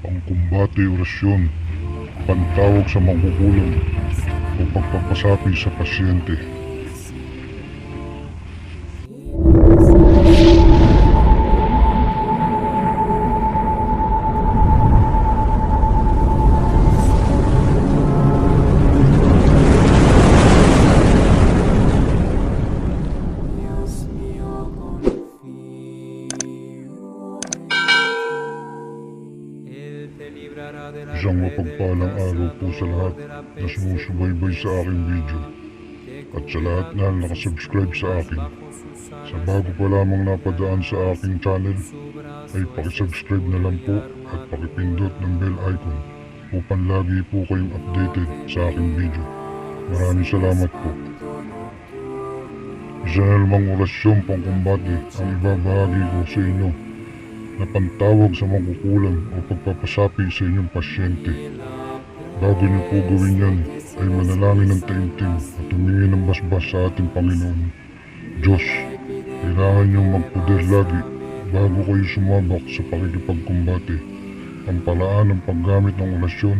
pangkumbate orasyon, pantawag sa mangkukulam o pagpapasapi sa pasyente. Isang mapagpalang araw po sa lahat na sumusubaybay sa aking video at sa lahat na nakasubscribe sa akin. Sa bago pa lamang napadaan sa aking channel ay pakisubscribe na lang po at pakipindot ng bell icon upang lagi po kayong updated sa aking video. Maraming salamat po. Isa na namang orasyon pangkumbate ang ibabahagi ko sa inyo na pantawag sa mangkukulam o pagpapasapi sa inyong pasyente. Bago niyo po gawin yan, ay manalangin ng taimtim at humingi ng basbas sa ating Panginoon. Diyos, kailangan niyong magpuder lagi bago kayo sumabak sa pakikipagkumbate. Ang palaan ng paggamit ng orasyon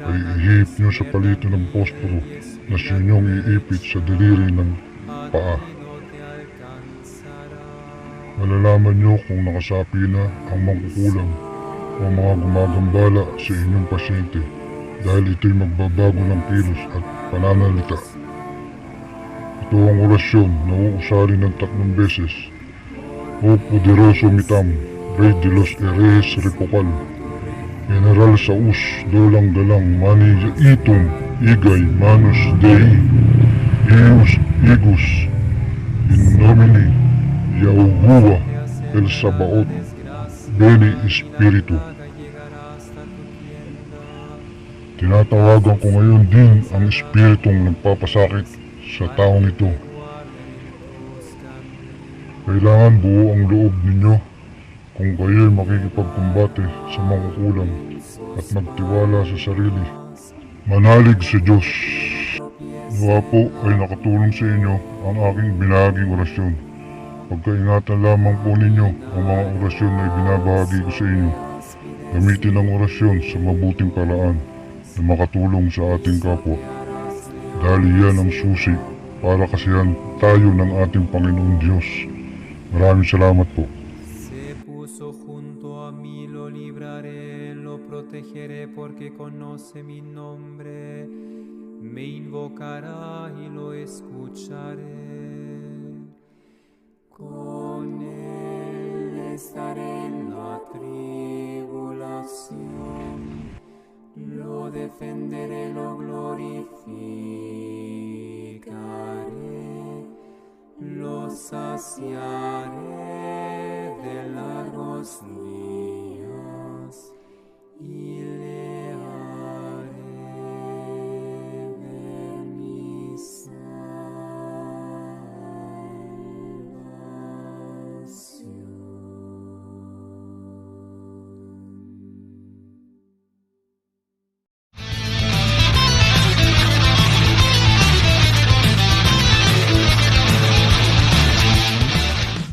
ay ihip niyo sa palito ng posporo na sa inyong iipit sa daliri ng paa. Malalaman niyo kung nakasapi na ang mangkukulam o mga gumagambala sa inyong pasyente dahil ito'y magbabago ng kilos at pananalita. Ito ang orasyon na uusali ng tatlong beses. O poderoso mitam, Rey de los Herejes Ripocal, General Saus, Dolang Galang, Mani Itum, Igay, Manus Dei, Ius Igus, In nomine Yahuwah El Sabaot, Beni Espiritu. Tinatawagan ko ngayon din ang espiritong nagpapasakit sa taong ito. Kailangan buo ang loob ninyo kung kayo'y makikipagkumbate sa mangkukulam at magtiwala sa sarili. Manalig sa Diyos. Nawa po ay nakatulong sa inyo ang aking binahaging orasyon. Pagkaingatan lamang po ninyo ang mga orasyon na ibinabahagi ko sa inyo. Gamitin ang orasyon sa mabuting paraan na makatulong sa ating kapwa. Dahil yan ang susi para kasihan tayo ng ating Panginoon Diyos. Maraming salamat po. Puso junto a mí, lo libraré, lo protegeré porque conoce mi nombre. Me invocará y lo escucharé. Él estaré en la tribulación. Lo defenderé, lo glorificaré. Lo saciaré